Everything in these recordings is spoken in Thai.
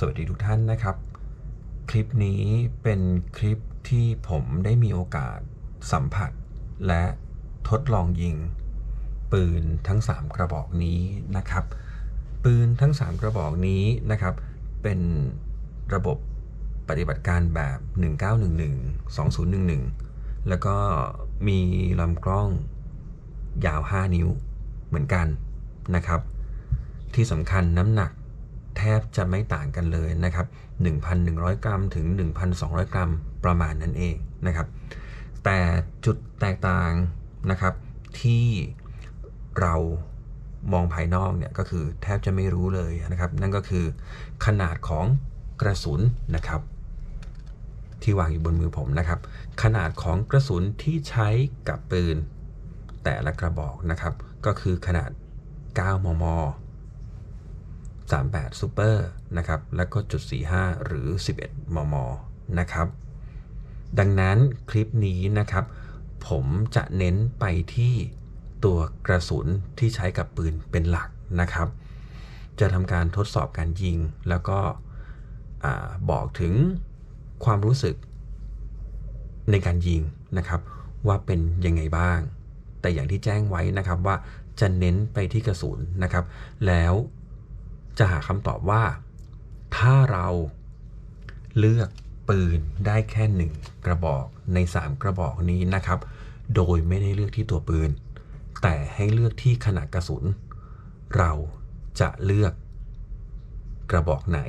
สวัสดีทุกท่านนะครับ คลิปนี้เป็นคลิปที่ผมได้มีโอกาสสัมผัส และทดลองยิง ปืนทั้ง 3 กระบอกนี้นะครับ ปืนทั้ง 3 กระบอกนี้นะครับ เป็นระบบปฏิบัติการแบบ 1911 2011 แล้วก็มีลำกล้องยาว 5 นิ้วเหมือนกันนะครับ ที่สำคัญน้ำหนัก แทบจะไม่ต่างกันเลยนะครับ1,100 กรัมถึง 1,200 กรัมประมาณนั้นเองนะครับแต่จุดแตกต่างนะครับที่เรามองภายนอกเนี่ยก็คือแทบจะไม่รู้เลยนะครับ นั่นก็คือขนาดของกระสุนนะครับ ที่วางอยู่บนมือผมนะครับ ขนาดของกระสุนที่ใช้กับปืน แต่ละกระบอกนะครับ ก็คือขนาด 9 มม 38 Super นะครับ แล้วก็จุด 45 หรือ 11 มม นะครับ ดังนั้นคลิปนี้นะครับ ผมจะเน้นไปที่ตัวกระสุนที่ใช้กับปืนเป็นหลักนะครับ จะทำการทดสอบการยิง แล้วก็บอกถึงความรู้สึกในการยิงนะครับ ว่าเป็นยังไงบ้าง แต่อย่างที่แจ้งไว้นะครับว่าจะเน้นไปที่กระสุนนะครับ แล้ว จะหาคำตอบว่า ถ้าเราเลือกปืนได้แค่หนึ่งกระบอกใน 3 กระบอกนี้นะครับ โดยไม่ได้เลือกที่ตัวปืน แต่ให้เลือกที่ขนาดกระสุน เราจะเลือกกระบอกไหน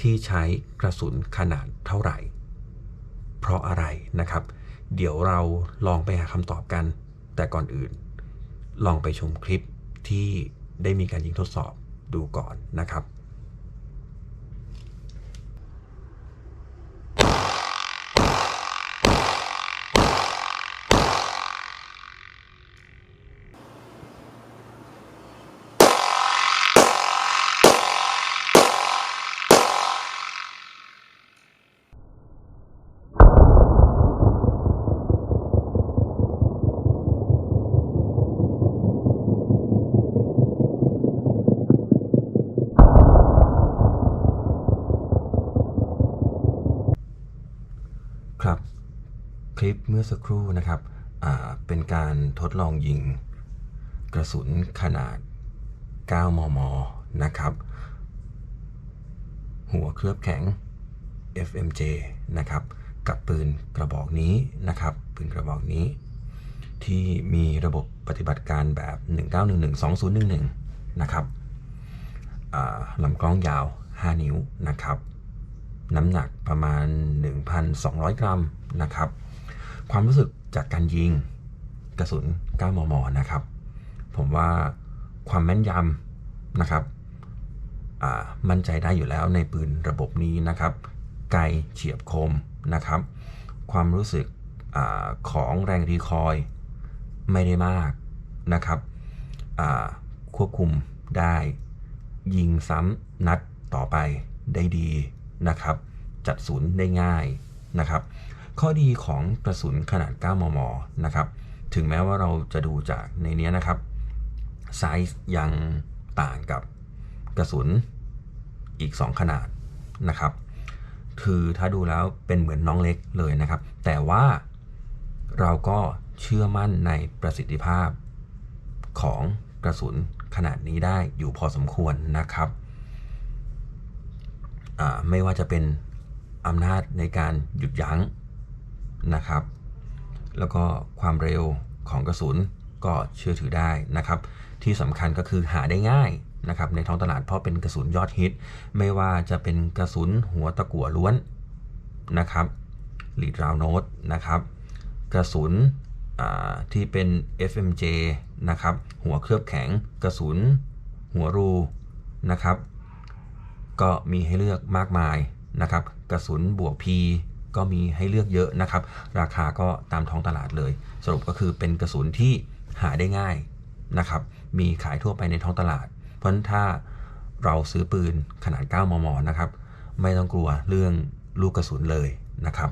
ที่ใช้กระสุนขนาดเท่าไหร่ เพราะอะไรนะครับ เดี๋ยวเราลองไปหาคำตอบกัน แต่ก่อนอื่น ลองไปชมคลิปที่ได้มีการยิงทดสอบ ดูก่อนนะครับ ค ลิปเมื่อสักครู่นะครับเป็นการทดลองยิงกระสุนขนาด 9 มม นะครับ หัวเคลือบแข็ง FMJ นะครับ กับปืนกระบอกนี้นะครับ ปืนกระบอกนี้ ที่มีระบบปฏิบัติการแบบ 1911-2011 นะครับลำกล้องยาว 5 นิ้วนะครับ น้ำหนักประมาณ 1,200 กรัมนะครับ ความรู้สึกจากการยิงกระสุน 9 มม นะครับ ผมว่าความแม่นยำนะครับมั่นใจได้อยู่แล้วในปืนระบบนี้นะครับ ไกลเฉียบคมนะครับ ความรู้สึกอของแรงรีคอยล์ไม่ได้มากนะครับควบคุมได้ยิงซ้ำนัดต่อไปได้ดีนะครับ จัดศูนย์ได้ง่ายนะครับ ข้อดีของกระสุนขนาด 9 มม นะครับ ถึงแม้ว่าเราจะดูจากในนี้นะครับ ไซส์ยังต่างกับกระสุนอีก 2 ขนาดนะครับ คือถ้าดูแล้วเป็นเหมือนน้องเล็กเลยนะครับ แต่ว่าเราก็เชื่อมั่นในประสิทธิภาพของกระสุนขนาดนี้ได้อยู่พอสมควรนะครับ ไม่ว่าจะเป็นอำนาจในการหยุดยั้ง นะครับ แล้วก็ความเร็วของกระสุนก็เชื่อถือได้นะครับ ที่สำคัญก็คือหาได้ง่ายนะครับในท้องตลาดเพราะเป็นกระสุนยอดฮิต ไม่ว่าจะเป็นกระสุนหัวตะกั่วล้วนนะครับลีดราวโนตนะครับ กระสุนที่เป็น FMJ นะครับ หัวเคลือบแข็งกระสุน หัวรูนะครับ ก็มีให้เลือกมากมายนะครับ กระสุนบวก P ก็มีให้เลือกเยอะนะครับ ราคาก็ตามท้องตลาดเลย สรุปก็คือเป็นกระสุนที่หาได้ง่ายนะครับ มีขายทั่วไปในท้องตลาด เพราะถ้าเราซื้อปืนขนาด 9 มม นะครับ ไม่ต้องกลัวเรื่องลูกกระสุนเลยนะครับ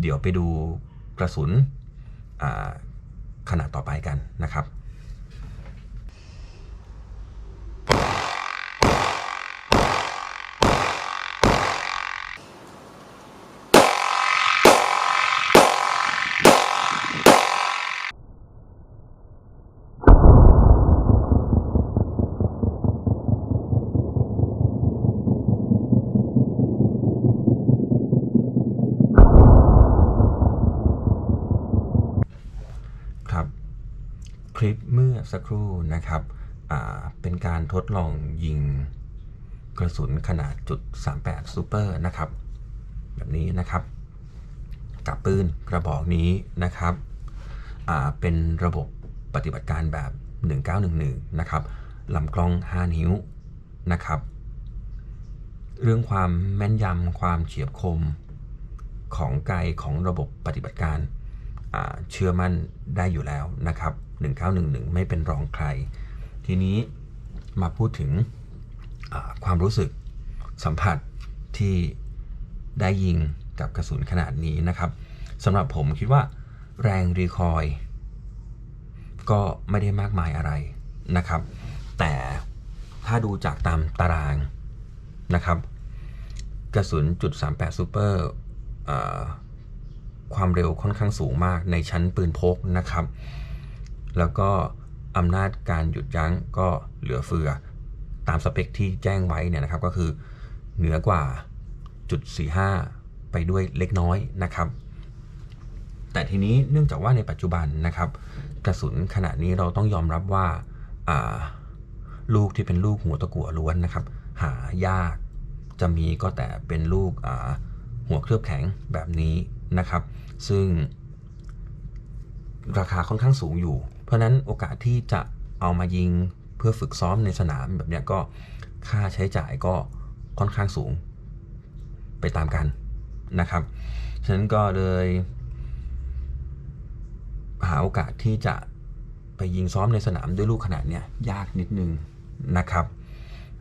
เดี๋ยวไปดูกระสุนขนาดต่อไปกันนะครับ ลิปเมื่อสักครู่นะครับเป็นการทดลองยิงกระสุนขนาดจุด38ซูเปอร์นะครับ แบบนี้นะครับ กับปืนกระบอกนี้นะครับเป็นระบบปฏิบัติการแบบ 1911 นะครับลำกล้อง 5 นิ้วนะครับ เรื่องความแม่นยำความเฉียบคมของไกลของระบบปฏิบัติการ เชื่อมั่นได้อยู่แล้วนะครับ 1911 ไม่เป็นรองใคร ทีนี้มาพูดถึงความรู้สึกสัมผัสที่ได้ยิงกับกระสุนขนาดนี้นะครับสำหรับผมคิดว่าแรงรีคอยก็ไม่ได้มากมายอะไรนะครับ แต่ถ้าดูจากตามตารางนะครับ กระสุนจุด38ซูเปอร์ ความเร็วค่อนข้างสูงมากในชั้นปืนพกนะครับ แล้วก็อำนาจการหยุดยั้งก็เหลือเฟือ ตามสเปคที่แจ้งไว้เนี่ยนะครับก็คือเหนือกว่าจุด45 ไปด้วยเล็กน้อยนะครับ แต่ทีนี้เนื่องจากว่าในปัจจุบันนะครับ กระสุนขนาดนี้เราต้องยอมรับว่าาลูกที่เป็นลูกหัวตะกั่วล้วนนะครับ หายากจะมีก็แต่เป็นลูกหัวเคลือบแข็งแบบนี้ นะครับ ซึ่งราคาค่อนข้างสูงอยู่ เพราะนั้นโอกาสที่จะเอามายิงเพื่อฝึกซ้อมในสนามแบบนี้ก็ค่าใช้จ่ายก็ค่อนข้างสูงไปตามกันนะครับ ฉะนั้นก็เลย หาโอกาสที่จะไปยิงซ้อมในสนามด้วยลูกขนาดเนี้ยยากนิดนึงนะครับ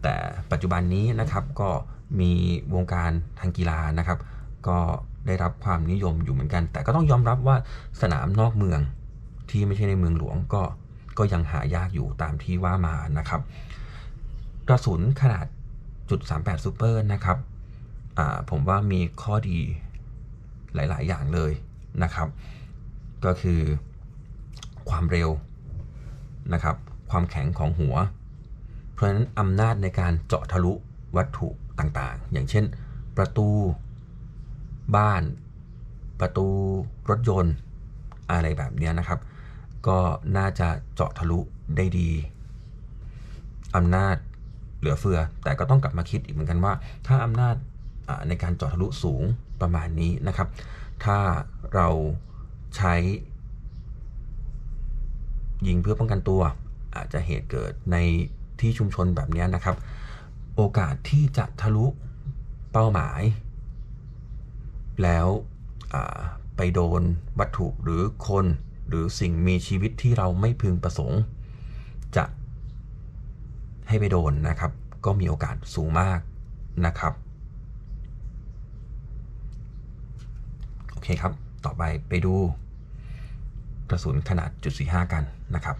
แต่ปัจจุบันนี้นะครับก็มีวงการทางกีฬานะครับ ก็ ได้รับความนิยมอยู่เหมือนกัน แต่ก็ต้องยอมรับว่าสนามนอกเมืองที่ไม่ใช่ในเมืองหลวงก็ก็ยังหายากอยู่ตามที่ว่ามานะครับกระสุนขนาดจุด38ซูเปอร์นะครับผมว่ามีข้อดีหลาย ๆ อย่างเลยนะครับ ก็คือความเร็วนะครับ ความแข็งของหัว เพราะฉะนั้นอำนาจในการเจาะทะลุวัตถุต่างๆ อย่างเช่นประตู บ้าน ประตูรถยนต์อะไรแบบนี้นะครับ ก็น่าจะเจาะทะลุได้ดีอำนาจเหลือเฟือ แต่ก็ต้องกลับมาคิดอีกเหมือนกันว่า ถ้าอำนาจในการเจาะทะลุสูงประมาณนี้นะครับ ถ้าเราใช้ ยิงเพื่อป้องกันตัว อาจจะเหตุเกิดในที่ชุมชนแบบนี้นะครับ โอกาสที่จะทะลุเป้าหมาย แล้วไปโดนวัตถุหรือคนหรือสิ่งมีชีวิตที่เราไม่พึงประสงค์ จะให้ไปโดนนะครับ ก็มีโอกาสสูงมากนะครับ โอเคครับ ต่อไปไปดูกระสุนขนาดจุด45กันนะครับ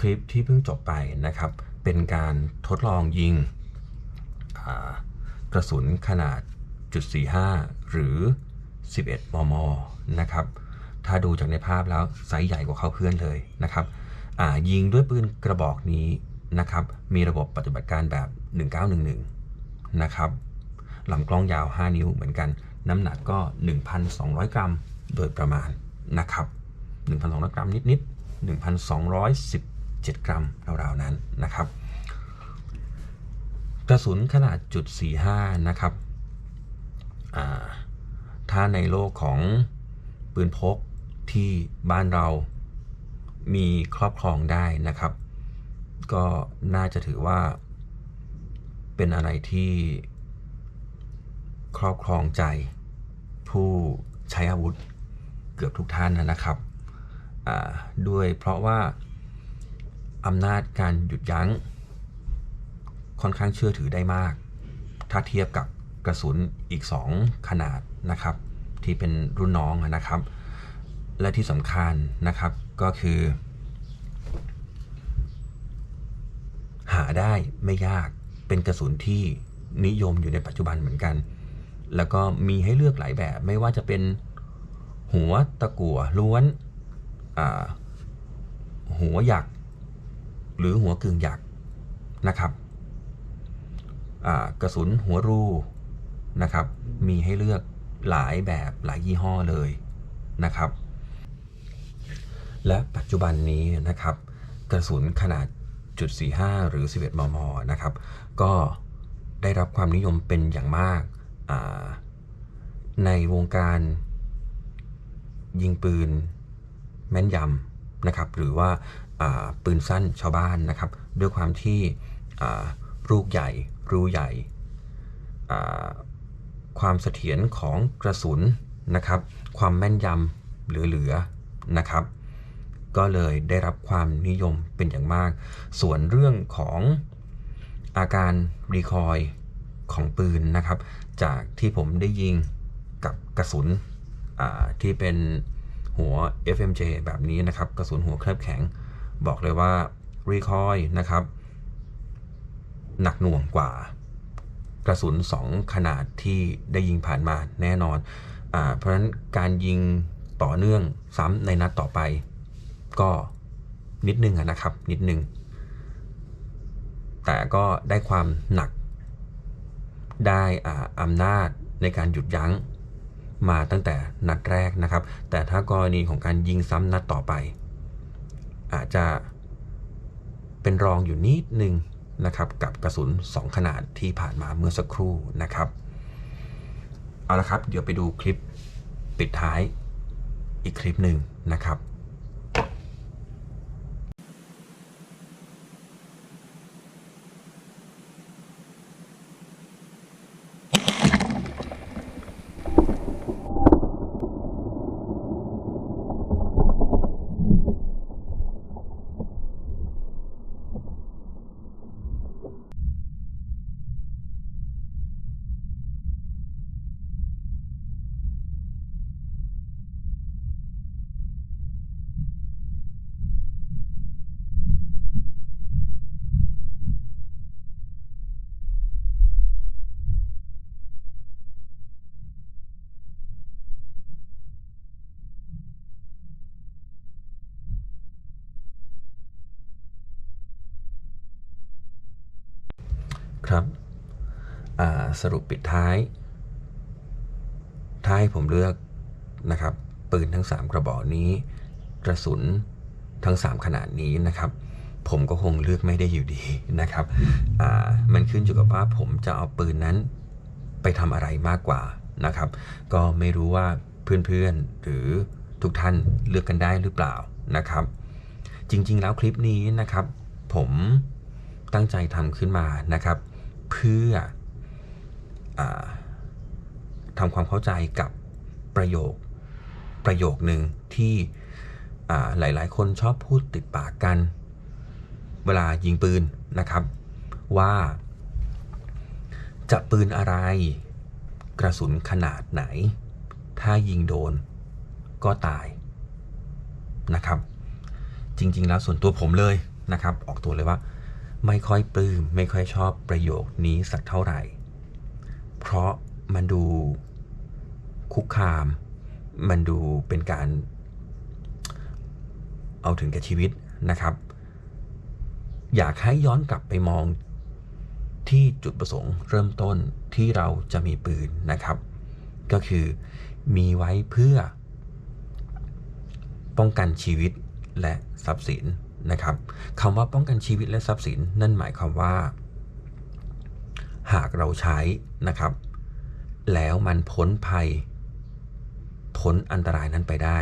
คลิปที่เพิ่งจบไปนะครับ เป็นการทดลองยิงกระสุนขนาดจุด45 หรือ 11 มม นะครับ ถ้าดูจากในภาพแล้วไซส์ใหญ่กว่าเขาเพื่อนเลยนะครับยิงด้วยปืนกระบอกนี้นะครับ มีระบบปฏิบัติการแบบ 1911 นะครับลำกล้องยาว 5 นิ้วเหมือนกัน น้ำหนักก็ 1,200 กรัม โดยประมาณนะครับ 1,200 กรัมนิดๆ 7 กรัมราวๆนั้นนะครับ กระสุนขนาดจุด45นะครับถ้าในโลกของปืนพกที่บ้านเรามีครอบครองได้นะครับ ก็น่าจะถือว่าเป็นอะไรที่ครอบครองใจ ผู้ใช้อาวุธเกือบทุกท่านนะครับด้วยเพราะว่า อำนาจการหยุดยั้ง ค่อนข้างเชื่อถือได้มาก ถ้าเทียบกับกระสุนอีก 2 ขนาดนะครับ ที่เป็นรุ่นน้องนะครับ และที่สำคัญนะครับก็คือ หาได้ไม่ยากเป็นกระสุนที่นิยมอยู่ในปัจจุบันเหมือนกัน แล้วก็มีให้เลือกหลายแบบไม่ว่าจะเป็นหัวตะกั่วล้วนหัวหยัก หรือหัวกึ่งหยักนะครับกระสุนหัวรูนะครับ มีให้เลือกหลายแบบหลายยี่ห้อเลยนะครับ และปัจจุบันนี้นะครับ กระสุนขนาดจุด45 หรือ 11 มม นะครับ ก็ได้รับความนิยมเป็นอย่างมากาในวงการยิงปืนแม่นยำนะครับ หรือว่า ปืนสั้นชาวบ้านนะครับ ด้วยความที่ลูกใหญ่รูใหญ่ ความเสถียรของกระสุนนะครับ ความแม่นยำเหลือๆนะครับ ก็เลยได้รับความนิยมเป็นอย่างมาก ส่วนเรื่องของอาการรีคอยของปืนนะครับ จากที่ผมได้ยิงกับกระสุนที่เป็นหัว FMJ แบบนี้นะครับ กระสุนหัวเคลือบแข็ง บอกเลยว่ารีคอยนะครับ หนักหน่วงกว่ากระสุน 2 ขนาดที่ได้ยิงผ่านมาแน่นอนอเพราะฉะนั้นการยิงต่อเนื่องซ้ำในนัดต่อไป ก็นิดนึงนะครับ นิดนึง แต่ก็ได้ความหนัก ได้ออำนาจในการหยุดยั้งมาตั้งแต่นัดแรกนะครับ แต่ถ้ากรณีของการยิงซ้ำนัดต่อไป อาจจะเป็นรองอยู่นิดนึงนะครับ กับกระสุน 2 ขนาดที่ผ่านมาเมื่อสักครู่นะครับ เอาละครับ เดี๋ยวไปดูคลิปปิดท้ายอีกคลิปหนึ่งนะครับครับอ่า สรุปปิดท้ายถ้าให้ผมเลือกนะครับปืนทั้ง 3 กระบอกนี้ กระสุนทั้ง 3 ขนาดนี้นะครับ ผมก็คงเลือกไม่ได้อยู่ดีนะครับมันขึ้นอยู่กับว่าผมจะเอาปืนนั้นไปทำอะไรมากกว่านะครับ ก็ไม่รู้ว่าเพื่อนๆหรือทุกท่านเลือกกันได้หรือเปล่านะครับ จริงๆแล้วคลิปนี้นะครับ ผมตั้งใจทำขึ้นมานะครับ เพื่อ ทำความเข้าใจกับประโยคประโยคหนึ่งที่อ่าหลาย ๆ คนชอบพูดติดปากกัน เวลายิงปืนนะครับ ว่าจะปืนอะไร กระสุนขนาดไหน ถ้ายิงโดนก็ตายนะครับ จริง ๆ แล้วส่วนตัวผมเลยนะครับ ออกตัวเลยว่า ไม่ค่อยปลื้มไม่ค่อยชอบประโยคนี้สักเท่าไหร่ เพราะมันดูคุกคาม มันดูเป็นการ เอาถึงแก่ชีวิตนะครับ อยากให้ย้อนกลับไปมองที่จุดประสงค์เริ่มต้นที่เราจะมีปืนนะครับ ก็คือมีไว้เพื่อ ป้องกันชีวิตและทรัพย์สินนะครับคำว่าป้องกันชีวิตและทรัพย์สิน นั่นหมายความว่า หากเราใช้นะครับ แล้วมันพ้นภัย พ้นอันตรายนั้นไปได้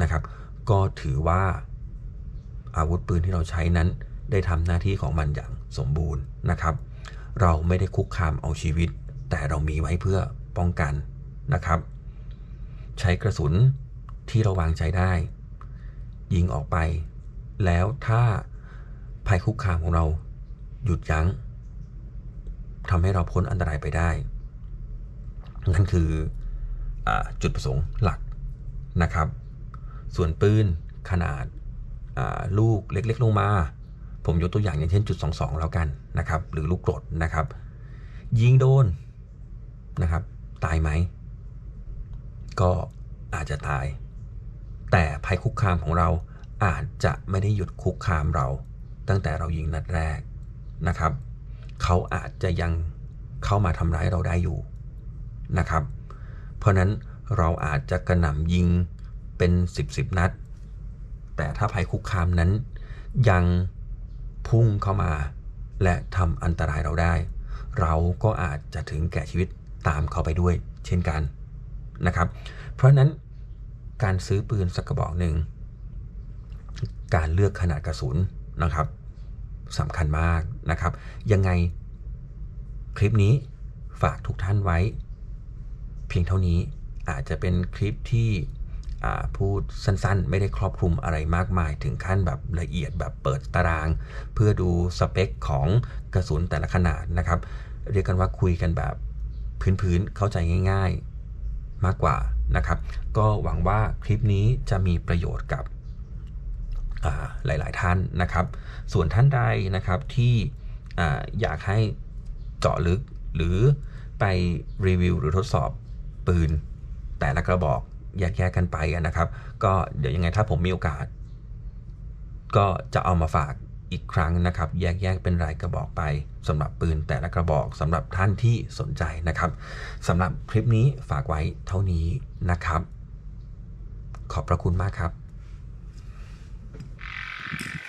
นะครับ ก็ถือว่าอาวุธปืนที่เราใช้นั้น ได้ทำหน้าที่ของมันอย่างสมบูรณ์นะครับ เราไม่ได้คุกคามเอาชีวิต แต่เรามีไว้เพื่อป้องกันนะครับ ใช้กระสุนที่เราวางใจได้ ยิงออกไป แล้วถ้าภัยคุกคามของเราหยุดยั้ง ทำให้เราพ้นอันตรายไปได้ นั่นคืออจุดประสงค์หลักนะครับ ส่วนปืนขนาดลูกเล็กๆลงมา ผมยกตัวอย่างอย่างเช่นจุด 22 แล้วกันนะครับ หรือลูกกรดนะครับ ยิงโดนนะครับ ตายไหม ก็อาจจะตาย แต่ภัยคุกคามของเราอาจจะไม่ได้หยุดคุกคามเรา ตั้งแต่เรายิงนัดแรกนะครับ เขาอาจจะยังเข้ามาทำร้ายเราได้อยู่นะครับ เพราะนั้นเราอาจจะกระหน่ำยิงเป็น 10บสนัด แต่ถ้าภัยคุกคามนั้น ยังพุ่งเข้ามา และทำอันตรายเราได้ เราก็อาจจะถึงแก่ชีวิตตามเขาไปด้วยเช่นกันนะครับ เพราะนั้นการซื้อปืนสักกระบอกหนึ่ง การเลือกขนาดกระสุนนะครับ สำคัญมากนะครับ ยังไงคลิปนี้ฝากทุกท่านไว้ เพียงเท่านี้อาจจะเป็นคลิปที่พูดสั้นๆ ไม่ได้ครอบคลุมอะไรมากมาย ถึงขั้นแบบละเอียดแบบเปิดตาราง เพื่อดูสเปคของกระสุนแต่ละขนาดนะครับ เรียกกันว่าคุยกันแบบพื้นๆ เข้าใจง่าย ๆมากกว่านะครับ ก็หวังว่าคลิปนี้จะมีประโยชน์กับ หลาย ๆ ท่านนะครับ ส่วนท่านใดนะครับที่ออยากให้เจาะลึกหรือไปรีวิวหรือทดสอบปืน แต่ละกระบอกแยกๆกันไปนะครับ ก็เดี๋ยวยังไงถ้าผมมีโอกาส ก็จะเอามาฝากอีกครั้งนะครับ แยกๆเป็นรายกระบอกไปสำหรับปืนแต่ละกระบอกสำหรับท่านที่สนใจนะครับสำหรับคลิปนี้ฝากไว้เท่านี้นะครับ ขอบพระคุณมากครับ you